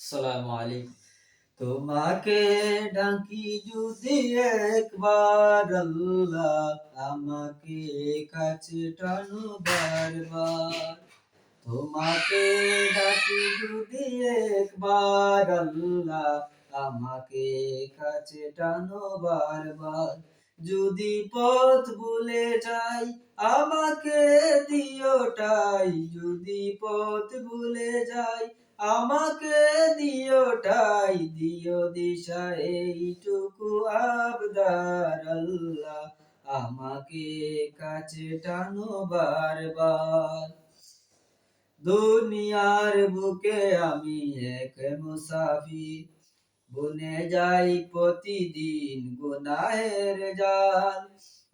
আসসালামু আলাইকুম। তোমাকে ডাকি যদি একবার আল্লাহ আমাকে কাছে টানো বারবার। তোমাকে ডাকি যদি একবার আল্লাহ আমাকে কাছে টানো বারবার। যদি পথ ভুলে যাই, আমাকে দিওটাই যদি পথ ভুলে যাই, আমাকে দিওটাই দিও দিশা, এইটুকু আবদার আল্লাহ আমাকে কাছে টানো বারবার। দুনিয়ার বুকে আমি এক মুসাফির, বনে যাই প্রতিদিন গুনাহের জাল।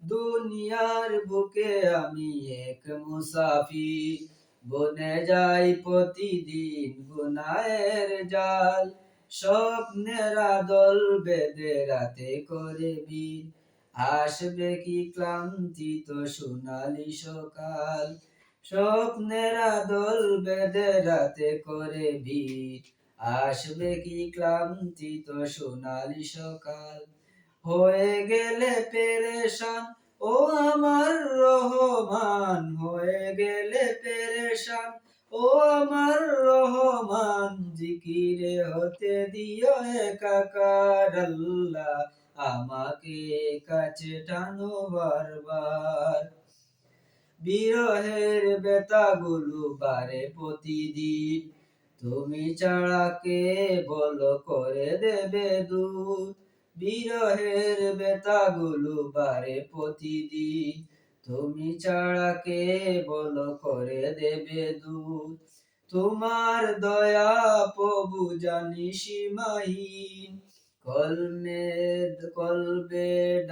দুনিয়ার বুকে আমি এক মুসাফির বনে যাই প্রতিদিন গুনাহের জাল, স্বপ্নের দল বেঁধে রাতে করে বীর। আসবে কি ক্লান্তি তো সোনালি সকাল, স্বপ্নের দল বেঁধে রাতে করে বীর। আসবে কি ক্লান্তি তো সোনালি সকাল, হয়ে গেলে পেরেশান ও আমার রহমান। জিকিরে হতে দিও একাকার আল্লাহ। আমাকে কাছে টানো বারবার। বিরহের বেতাগুলো বারে প্রতিদিন। তুমি ছাড়া কে বলো করে দেবে দূর বিরহের বেতাগুলো বারে প্রতিদিন। তুমি ছাড়া কে বলো করে দেবে দূর তোমার দয়া প্রভু জানি সীমাহীন। কলমে কলবে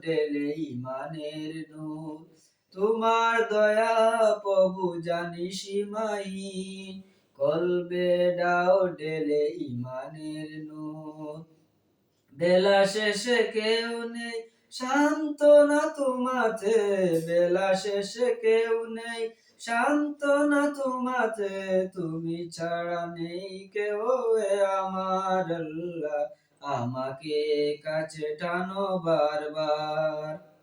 ডেলে ইমানের নূর। তোমার দয়া প্রভু জানি সীমাহীন। কলবে ডাও ডেলে ইমানের নূর। বেলা শেষে কেউ নেই সান্ত্বনা তোমাতে, বেলা শেষে কেউ নেই। সান্ত্বনা তোমাতে, তুমি ছাড়া নেই কেউ আমার আল্লাহ। আমাকে কাছে টানো বারবার।